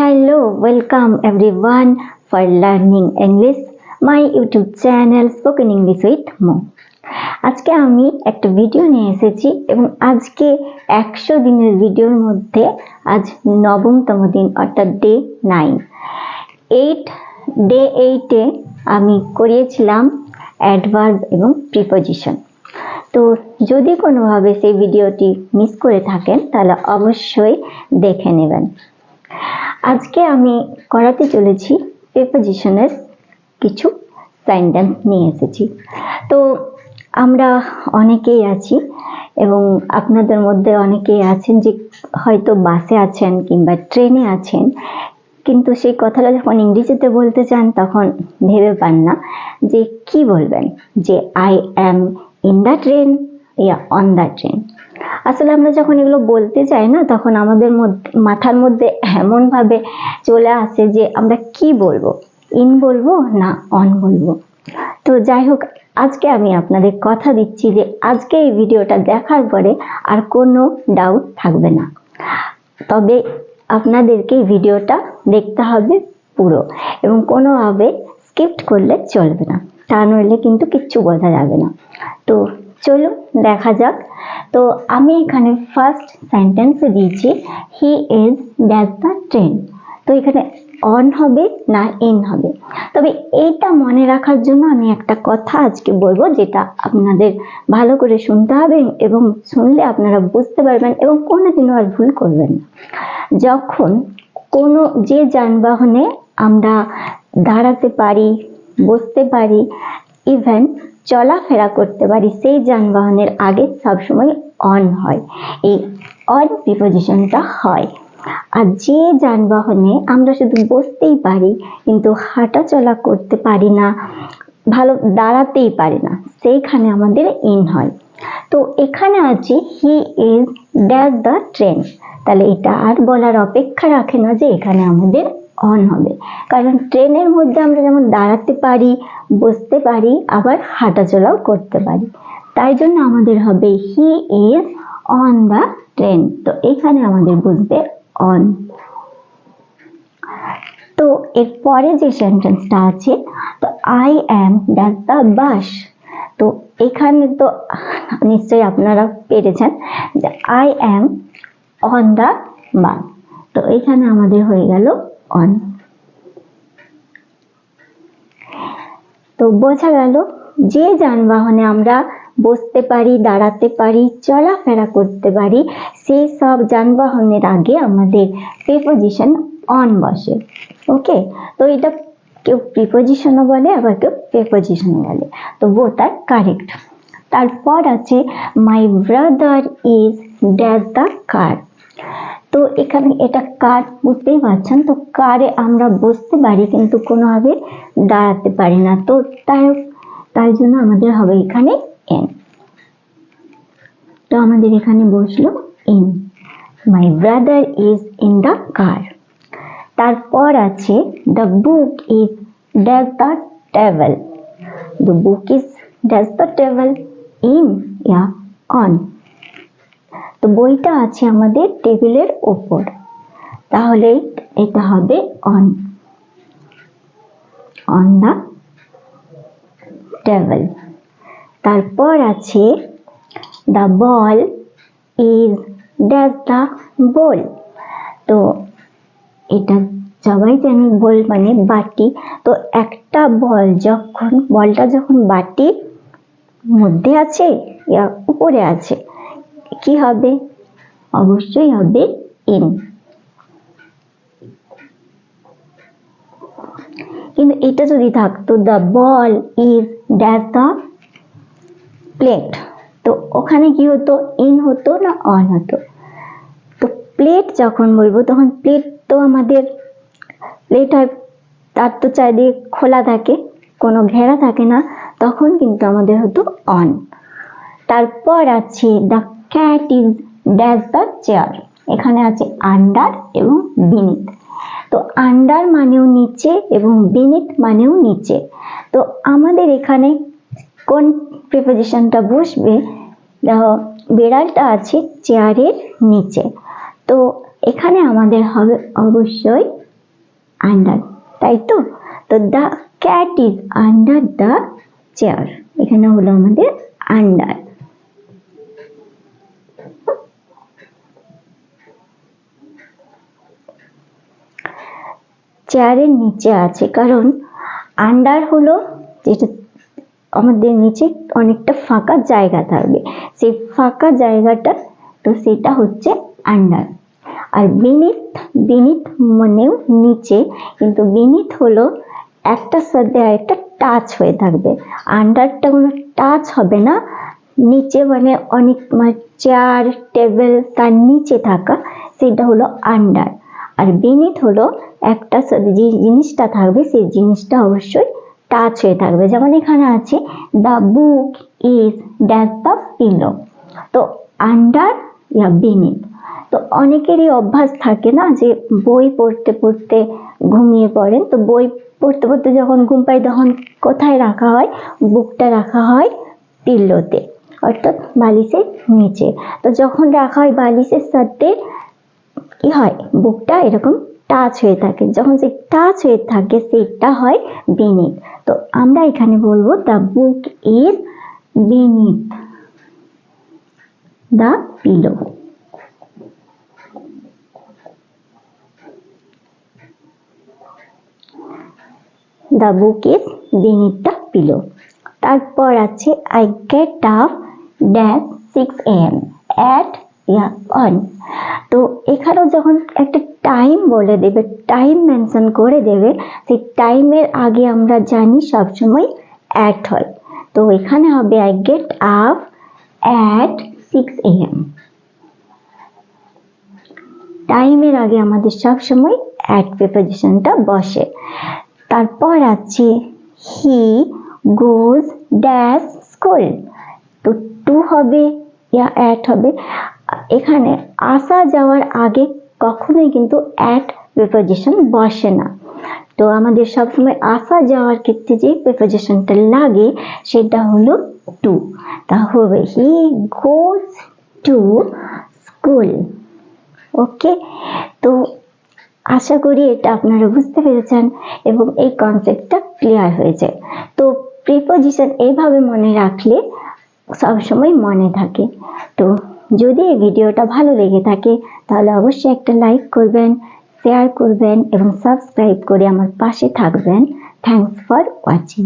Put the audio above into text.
Hello, welcome everyone for learning English, my YouTube channel Spoken English with Mo. আজকে আমি একটা video নিয়ে এসেছি এবং আজকে একশো দিনের ভিডিওর মধ্যে আজ নবমতম দিন অর্থাৎ ডে নাইন এইট ডে এইটে আমি করিয়েছিলাম অ্যাডভার্ব এবং প্রিপোজিশন তো যদি কোনোভাবে সেই ভিডিওটি মিস করে থাকেন তাহলে অবশ্যই দেখে নেবেন। আজকে আমি করাতে চলেছি প্রিপোজিশনের কিছু সেন্টেন্স নিয়ে এসেছি। তো আমরা অনেকেই আছি এবং আপনাদের মধ্যে অনেকেই আছেন যে হয়তো বাসে আছেন কিংবা ট্রেনে আছেন, কিন্তু সেই কথাটা যখন ইংরেজিতে বলতে চান তখন ভেবে পান না যে কি বলবেন? যে I am in the train yeah on the train আসলে আমরা যখন এগুলো বলতে চাই না, তখন আমাদের মধ্যে, মাথার মধ্যে এমনভাবে চলে আসে যে আমরা কি বলব? ইন বলব না অন বলব? তো যাই হোক, আজকে আমি আপনাদের কথা দিচ্ছি যে আজকে এই ভিডিওটা দেখার পরে আর কোনো ডাউট থাকবে না। তবে আপনাদেরকে ভিডিওটা দেখতে হবে পুরো এবং কোনোভাবে স্কিপ্ট করলে চলবে না। তা নইলে কিন্তু কিচ্ছু বোঝা যাবে না। তো চলুন দেখা যাক। তো আমি এখানে ফার্স্ট সেন্টেন্সে দিয়েছি he is dash the train তো এখানে অন হবে না ইন হবে? তবে এইটা মনে রাখার জন্য আমি একটা কথা আজকে বলব, যেটা আপনাদের ভালো করে শুনতে হবে এবং শুনলে আপনারা বুঝতে পারবেন এবং কোনোদিনও আর ভুল করবেন না। যখন কোনো, যে যানবাহনে আমরা দাঁড়াতে পারি, বসতে পারি ইভেন চলাফেরা করতে পারি, সেই যানবাহনের আগে সবসময় অন হয়। এই অন প্রিপোজিশনটা হয়। আর যে যানবাহনে আমরা শুধু বসতেই পারি, কিন্তু হাঁটা চলা করতে পারি না, ভালো দাঁড়াতেই পারি না, সেইখানে আমাদের ইন হয়। তো এখানে আছে he is dash the train তাহলে এটা আর বলার অপেক্ষা রাখে না যে এখানে আমাদের অন হবে। কারণ ট্রেনের মধ্যে আমরা যেমন দাঁড়াতে পারি, বসতে পারি, আবার হাঁটাচলাও করতে পারি। তাই জন্য আমাদের হবে he is on the train তো এখানে আমাদের বুঝবে অন তো এরপরে যে সেন্টেন্সটা আছে, তো I am that the bus তো এখানে তো নিশ্চয়ই আপনারা পেরেছেন যে I am on the bus তো এখানে আমাদের হয়ে গেল অন তো বোঝা গেল, যে যানবাহনে আমরা বসতে পারি, দাঁড়াতে পারি, চলাফেরা করতে পারি সেই সব যানবাহনের আগে আমাদের প্রিপোজিশন অন বসে। ওকে তো এটা কেউ প্রিপোজিশনও বলে, আবার কেউ প্রিপোজিশন বলে। তো বোথ আর কারেক্ট তারপর আছে my brother is dash the car তো এখানে এটা কার বুঝতেই পারছেন? তো কারে আমরা বসতে পারি কিন্তু কোনোভাবে দাঁড়াতে পারি না। তো তাই তাই জন্য আমাদের হবে এখানে এন তো আমাদের এখানে বসল in my brother is in the car তারপর আছে the book is dash the table the book is dash the table in yeah on তো বইটা আছে আমাদের টেবিলের ওপর। তাহলে এটা হবে অন অন দ্য টেবিল তারপর আছে the ball is dash the ball তো এটা সবাই জানি বল মানে বাটি। তো একটা বল যখন বলটা যখন বাটির মধ্যে আছে, ইয়া উপরে আছে কি হবে? অবশ্যই হবে ইন কিন্তু এটা যদি থাকতো the ball is dash the plate তো ওখানে কি হতো? ইন হতো না অন হতো? তো প্লেট যখন বলব, তখন প্লেট তো আমাদের প্লেট হয় তার তো চারিদিকে খোলা থাকে, কোনো ঘেরা থাকে না, তখন কিন্তু আমাদের হতো অন তারপর আছে the cat is dash the chair এখানে আছে আন্ডার এবং বিনিত তো আন্ডার মানেও নিচে এবং বিনিত মানেও নিচে। তো আমাদের এখানে কোন প্রিপোজিশনটা বসবে? দেখো, বিড়ালটা আছে চেয়ারের নিচে। তো এখানে আমাদের হবে অবশ্যই আন্ডার তাই তো? তো the cat is under the chair এখানে হলো আমাদের আন্ডার চেয়ারের নিচে আছে। কারণ আন্ডার হলো যেটা আমাদের নিচে অনেকটা ফাঁকা জায়গা থাকবে। সেই ফাঁকা জায়গাটা, তো সেটা হচ্ছে আন্ডার আর বিনিত বিনিত মানেও নিচে, কিন্তু বিনিত হলো একটার সাথে আরেকটা টাচ হয়ে থাকবে। আন্ডারটা কোনো টাচ হবে না। নিচে মানে অনেক মানে চেয়ার টেবিল তার নিচে থাকা, সেটা হলো আন্ডার আর বিনিত হলো একটার সাথে যে জিনিসটা থাকবে, সেই জিনিসটা অবশ্যই টাচ হয়ে থাকবে। যেমন এখানে আছে the book is dash the pillow তো আন্ডার ইয়া বিনিত তো অনেকেরই অভ্যাস থাকে না যে বই পড়তে পড়তে ঘুমিয়ে পড়েন। তো বই পড়তে পড়তে যখন ঘুম পাই তখন কোথায় রাখা হয়? বুকটা রাখা হয় পিল্লোতে অর্থাৎ বালিশের নিচে। তো যখন রাখা হয় বালিশের সাথে, কি হয়? বুকটা এরকম টাচ হয়ে থাকে। যখন সে টাচ হয়ে থাকে, সেটা হয় বিনিত তো আমরা এখানে বলব the book is beneath the pillow the book is beneath the pillow তারপর আছে I get up dash six am at on তো এখানেও যখন একটা টাইম বলে দেবে টাইম মেনশন করে দেবে। সেই টাইমের আগে আমরা জানি সবসময় অ্যাট হয়। তো এখানে হবে I get up at six am টাইমের আগে আমাদের সবসময় অ্যাট প্রিপোজিশনটা বসে। তারপর আছে হি গোজ ড্যাশ স্কুল তো টু হবে, ইয়া অ্যাট হবে। এখানে আসা যাওয়ার আগে কখনোই কিন্তু অ্যাট প্রিপোজিশন বসে না। তো আমাদের সবসময় আসা যাওয়ার ক্ষেত্রে যে প্রিপোজিশনটা লাগে, সেটা হলো টু তা হবে হি গোজ টু স্কুল ওকে তো আশা করি এটা আপনারা বুঝতে পেরেছেন এবং এই কনসেপ্টটা ক্লিয়ার হয়েছে। তো প্রিপোজিশন এইভাবে মনে রাখলে সবসময় মনে থাকে। তো যদি এই ভিডিওটা ভালো লেগে থাকে, তাহলে অবশ্যই একটা লাইক করবেন শেয়ার করবেন এবং সাবস্ক্রাইব করে আমার পাশে থাকবেন। Thanks for watching